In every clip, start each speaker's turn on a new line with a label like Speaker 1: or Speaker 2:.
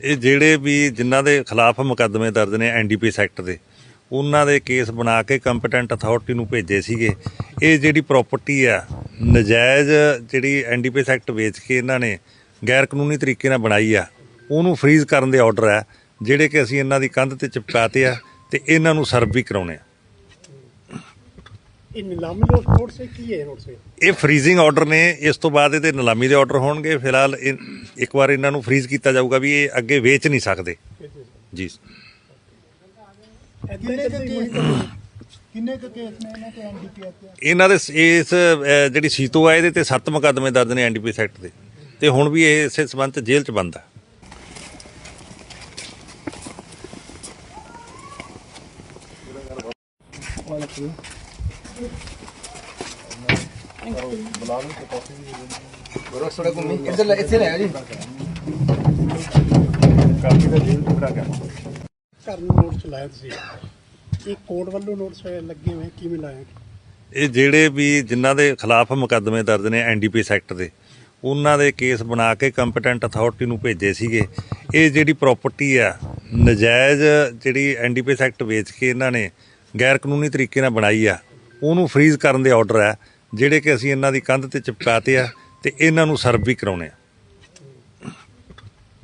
Speaker 1: ਇਹ ਜਿਹੜੇ ਵੀ ਜਿਨ੍ਹਾਂ ਦੇ ਖਿਲਾਫ ਮੁਕੱਦਮੇ ਦਰਜ ਨੇ ਐਨਡੀਪੀ ਸੈਕਟ ਦੇ, ਉਹਨਾਂ ਦੇ ਕੇਸ ਬਣਾ ਕੇ ਕੰਪੀਟੈਂਟ ਅਥਾਰਟੀ ਨੂੰ ਭੇਜੇ ਸੀਗੇ। ਇਹ ਜਿਹੜੀ ਪ੍ਰਾਪਰਟੀ ਆ, ਨਜਾਇਜ਼ ਜਿਹੜੀ ਐਨਡੀਪੀ ਸੈਕਟ ਵੇਚ ਕੇ ਇਹਨਾਂ ਨੇ ਗੈਰ ਕਾਨੂੰਨੀ ਤਰੀਕੇ ਨਾਲ ਬਣਾਈ ਆ, ਉਹਨੂੰ ਫ੍ਰੀਜ਼ ਕਰਨ ਦੇ ਆਰਡਰ ਆ, ਜਿਹੜੇ ਕਿ ਅਸੀਂ ਇਹਨਾਂ ਦੀ ਕੰਧ ਤੇ ਚਿਪਕਾਤੇ ਆ ਤੇ ਇਹਨਾਂ ਨੂੰ ਸਰਵ ਵੀ ਕਰਾਉਣੇ ਆ।
Speaker 2: ਇਹ ਨਿਲਾਮੀ ਲੋਟ ਨੋਟ ਸੇ ਕੀ ਹੈ ਨੋਟ ਸੇ?
Speaker 1: ਇਹ ਫ੍ਰੀਜ਼ਿੰਗ ਆਰਡਰ ਨੇ ਇਸ ਤੋਂ ਬਾਅਦ ਇਹਦੇ ਨਿਲਾਮੀ ਦੇ ਆਰਡਰ ਹੋਣਗੇ। ਫਿਲਹਾਲ ਇੱਕ ਵਾਰ ਇਹਨਾਂ ਨੂੰ ਫ੍ਰੀਜ਼ ਕੀਤਾ ਜਾਊਗਾ ਵੀ ਇਹ ਅੱਗੇ ਵੇਚ ਨਹੀਂ ਸਕਦੇ। ਜੀ।
Speaker 2: ਕਿੰਨੇ ਕੁ ਕੇਸ ਕਿੰਨੇ ਕੁ ਕੇਸ ਨੇ ਇਹਨਾਂ ਤੇ ਐਨਡੀਪੀਐਸ ਤੇ
Speaker 1: ਇਹਨਾਂ ਦੇ ਇਸ ਜਿਹੜੀ ਸੀਤੋ ਆ ਇਹਦੇ ਤੇ ਸੱਤ ਮੁਕੱਦਮੇ ਦਰਜ ਨੇ ਐਨਡੀਪੀ ਸੈਕਟ ਦੇ। ਤੇ ਹੁਣ ਵੀ ਇਹ ਇਸੇ ਸਬੰਧ 'ਚ ਜੇਲ੍ਹ 'ਚ ਬੰਦ ਆ।
Speaker 3: ਬਰੋ ਥੋੜਾ ਘੁੰਮੀ ਇੱਧਰ ਲੈ ਇੱਥੇ ਲੈ ਆਓ ਜੀ
Speaker 2: ਘਰ ਨੂੰ ਨੋਟ ਚਲਾਇਆ ਤੁਸੀਂ ਇਹ ਕੋਰਟ ਵੱਲੋਂ ਨੋਟਸ ਲੱਗੇ ਹੋਏ ਕਿਵੇਂ ਲਾਇਆ
Speaker 1: ਇਹ ਜਿਹੜੇ ਵੀ ਜਿਨ੍ਹਾਂ ਦੇ ਖਿਲਾਫ ਮੁਕੱਦਮੇ ਦਰਜ ਨੇ ਐਨਡੀਪੀ ਸੈਕਟ ਦੇ, ਉਹਨਾਂ ਦੇ ਕੇਸ ਬਣਾ ਕੇ ਕੰਪੀਟੈਂਟ ਅਥਾਰਟੀ ਨੂੰ ਭੇਜੇ ਸੀਗੇ। ਇਹ ਜਿਹੜੀ ਪ੍ਰਾਪਰਟੀ ਆ, ਨਜਾਇਜ਼ ਜਿਹੜੀ ਐਨਡੀਪੀ ਸੈਕਟ ਵੇਚ ਕੇ ਇਹਨਾਂ ਨੇ ਗੈਰ ਕਾਨੂੰਨੀ ਤਰੀਕੇ ਨਾਲ ਬਣਾਈ ਆ ਉਹਨੂੰ ਫ੍ਰੀਜ਼ ਕਰਨ ਦੇ ਆਰਡਰ ਆ ਜਿਹੜੇ ਕਿ ਅਸੀਂ ਇਹਨਾਂ ਦੀ ਕੰਧ ਤੇ ਚਿਪਕਾਤੇ ਆ ਤੇ ਇਹਨਾਂ ਨੂੰ ਸਰਵ ਵੀ ਕਰਾਉਣੇ ਆ।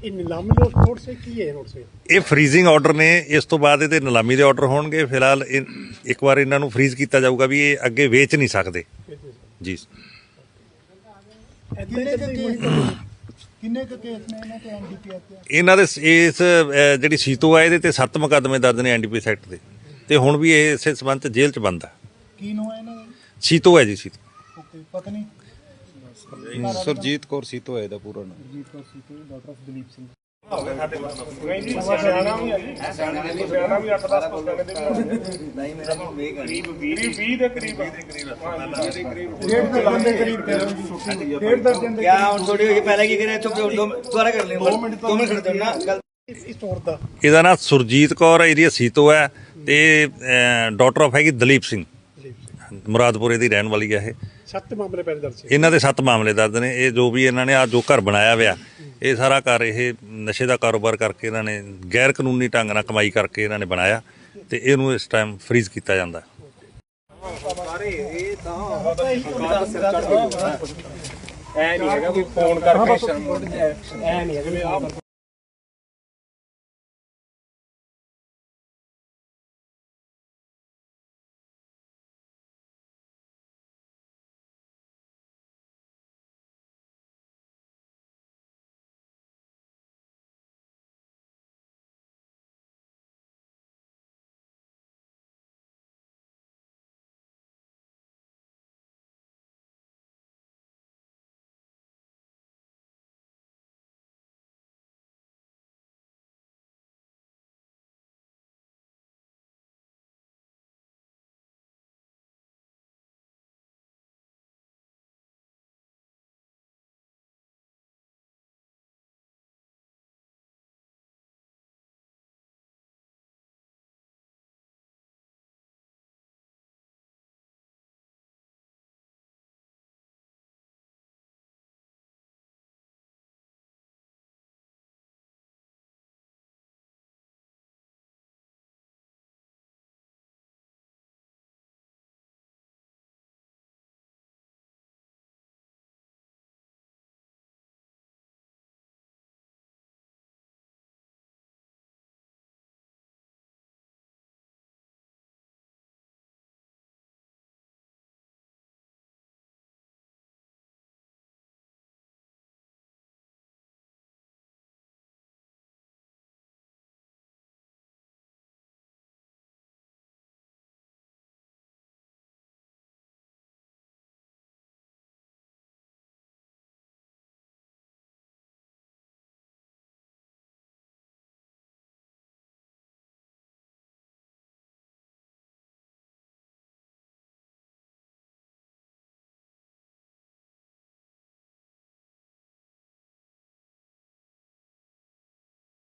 Speaker 2: ਇਹ ਨਿਲਾਮੀ ਸੇ ਕੀ ਹੈ ਸੇ?
Speaker 1: ਇਹ ਫ੍ਰੀਜ਼ਿੰਗ ਆਰਡਰ ਨੇ ਇਸ ਤੋਂ ਬਾਅਦ ਇਹਦੇ ਨਿਲਾਮੀ ਦੇ ਆਰਡਰ ਹੋਣਗੇ। ਫਿਲਹਾਲ ਇਹ- ਇੱਕ ਵਾਰ ਇਹਨਾਂ ਨੂੰ ਫ੍ਰੀਜ਼ ਕੀਤਾ ਜਾਊਗਾ ਵੀ ਇਹ ਅੱਗੇ ਵੇਚ ਨਹੀਂ ਸਕਦੇ। ਜੀ।
Speaker 2: ਕਿੰਨੇ ਕੁ ਕੇਸ ਕਿੰਨੇ ਕੁ ਕੇਸ ਨੇ ਇਹਨਾਂ ਤੇ ਐਨਡੀਪੀਐਸ ਤੇ?
Speaker 1: ਇਹਨਾਂ ਦੇ ਇਸ ਜਿਹੜੀ ਸੀਤੋ ਆ ਇਹਦੇ ਤੇ ਸੱਤ ਮੁਕੱਦਮੇ ਦਰਜ ਨੇ ਐਨਡੀਪੀ ਸੈਕਟ ਦੇ। ਤੇ ਹੁਣ ਵੀ ਇਹ ਇਸੇ ਸਬੰਧ 'ਚ ਜੇਲ੍ਹ 'ਚ ਬੰਦ ਆ।
Speaker 2: ਕੀ ਨੋ ਹੈ ਇਹਨਾਂ ਦਾ?
Speaker 1: ਸੀਤੋ ਹੈ ਜੀ ਸੀਤੋ।
Speaker 2: ਓਕੇ ਪਤਨੀ?
Speaker 4: ਸੁਰਜੀਤ ਕੌਰ ਸੀਤੋ ਹੈ ਦਾ ਪੂਰਾ ਨਾਮ।
Speaker 2: Jeet Kaur Seeto daughter of Dalip Singh.
Speaker 3: ਨਾਮ
Speaker 1: ਇਹਦਾ ਨਾਮ ਸੁਰਜੀਤ ਕੌਰ ਏਰੀਆ ਸੀਤੋ ਹੈ ਤੇ ਡਾਕਟਰ ਆਫ ਹੈਗੀ ਦਲੀਪ ਸਿੰਘ। ਮੁਰਾਦਪੁਰੇ ਦੀ ਰਹਿਣ ਵਾਲੀ ਹੈ ਇਹ।
Speaker 2: ਸੱਤ ਮਾਮਲੇ ਪਹਿਲੇ ਦਰਜ
Speaker 1: ਇਹਨਾਂ ਦੇ ਸੱਤ ਮਾਮਲੇ ਦਰਜ ਨੇ। ਇਹ ਜੋ ਵੀ ਇਹਨਾਂ ਨੇ ਆ ਜੋ ਘਰ ਬਣਾਇਆ ਹੋਇਆ ਇਹ ਸਾਰਾ ਘਰ ਇਹ ਨਸ਼ੇ ਦਾ ਕਾਰੋਬਾਰ ਕਰਕੇ ਇਹਨਾਂ ਨੇ ਗੈਰ ਕਾਨੂੰਨੀ ਢੰਗ ਨਾਲ ਕਮਾਈ ਕਰਕੇ ਇਹਨਾਂ ਨੇ ਬਣਾਇਆ ਤੇ ਇਹਨੂੰ ਇਸ ਟਾਈਮ ਫ੍ਰੀਜ਼ ਕੀਤਾ ਜਾਂਦਾ।
Speaker 5: ਐ ਨਹੀਂ ਹੈਗਾ ਕੋਈ ਫੋਨ ਕਰਕੇ ਸ਼ਰਮ ਐ ਨਹੀਂ ਹੈਗਾ